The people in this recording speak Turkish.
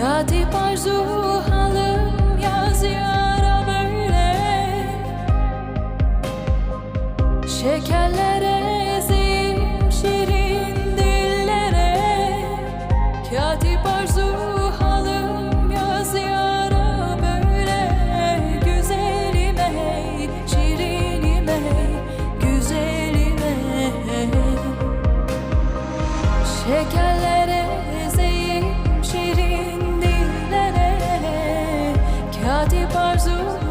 Katip arzu halım yaz yara böyle. Şekerlere ezim şirin dillere. Katip arzu halım yaz yara böyle. Güzelim ey şirinim ey güzelim Şekerlere debaixo do